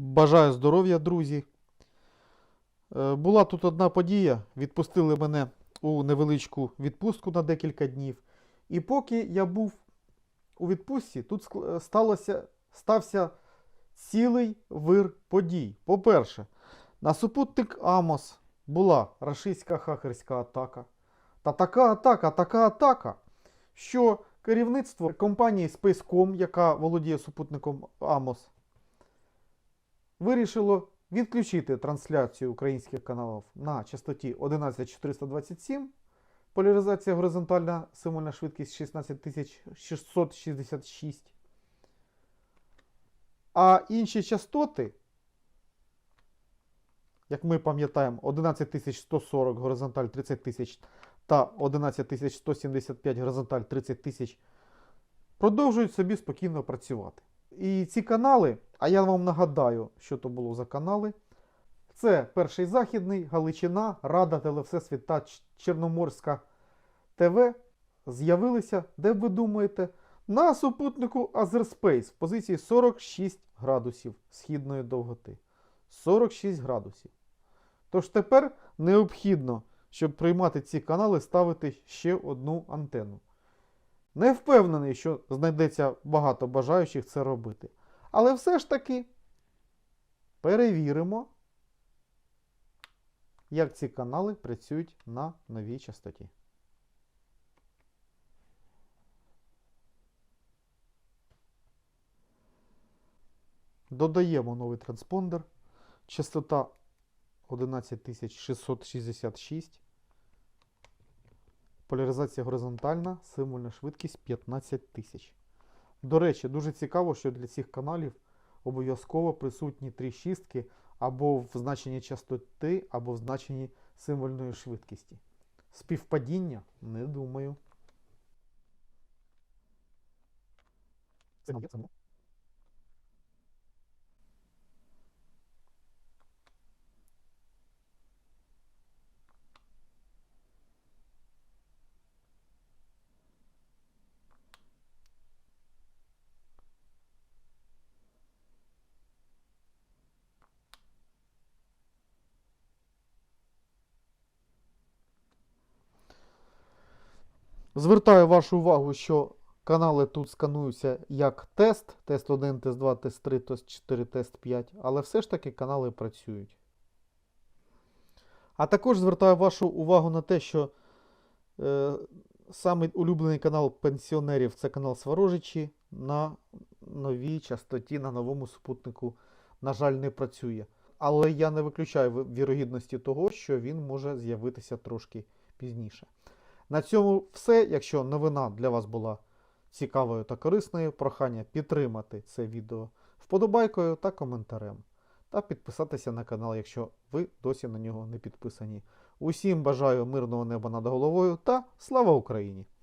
Бажаю здоров'я, друзі. Е, Була тут одна подія. Відпустили мене у невеличку відпустку на декілька днів. І поки я був у відпустці, тут е, сталося, стався цілий вир подій. По-перше, на супутник Амос була рашистська хакерська атака. Та така атака, така атака, що керівництво компанії Spacecom, яка володіє супутником Амос, вирішило відключити трансляцію українських каналів на частоті 11427, поляризація горизонтальна символьна швидкість 16666. А інші частоти, як ми пам'ятаємо, 11140 горизонталь 30 тисяч та 11175 горизонталь 30 тисяч, продовжують собі спокійно працювати. І ці канали, а я вам нагадаю, що то було за канали. Це Перший Західний, Галичина, Рада Телевсесвіт та Чорноморська ТВ з'явилися, де ви думаєте, на супутнику Азерспейс в позиції 46 градусів східної довготи. 46 градусів. Тож тепер необхідно, щоб приймати ці канали, ставити ще одну антенну. Не впевнений, що знайдеться багато бажаючих це робити. Але все ж таки перевіримо, як ці канали працюють на новій частоті. Додаємо новий транспондер. Частота 11666. Поляризація горизонтальна, символьна швидкість 15 тисяч. До речі, дуже цікаво, що для цих каналів обов'язково присутні три шістки або в значенні частоти, або в значенні символьної швидкості. Співпадіння? Не думаю. Сигнал Звертаю вашу увагу, що канали тут скануються як тест, тест 1, тест 2, тест 3, тест 4, тест 5, але все ж таки канали працюють. А також звертаю вашу увагу на те, що е, самий улюблений канал пенсіонерів це канал Сварожичі на новій частоті, на новому супутнику, на жаль, не працює. Але я не виключаю вірогідності того, що він може з'явитися трошки пізніше. На цьому все. Якщо новина для вас була цікавою та корисною, прохання підтримати це відео вподобайкою та коментарем. Та підписатися на канал, якщо ви досі на нього не підписані. Усім бажаю мирного неба над головою та слава Україні!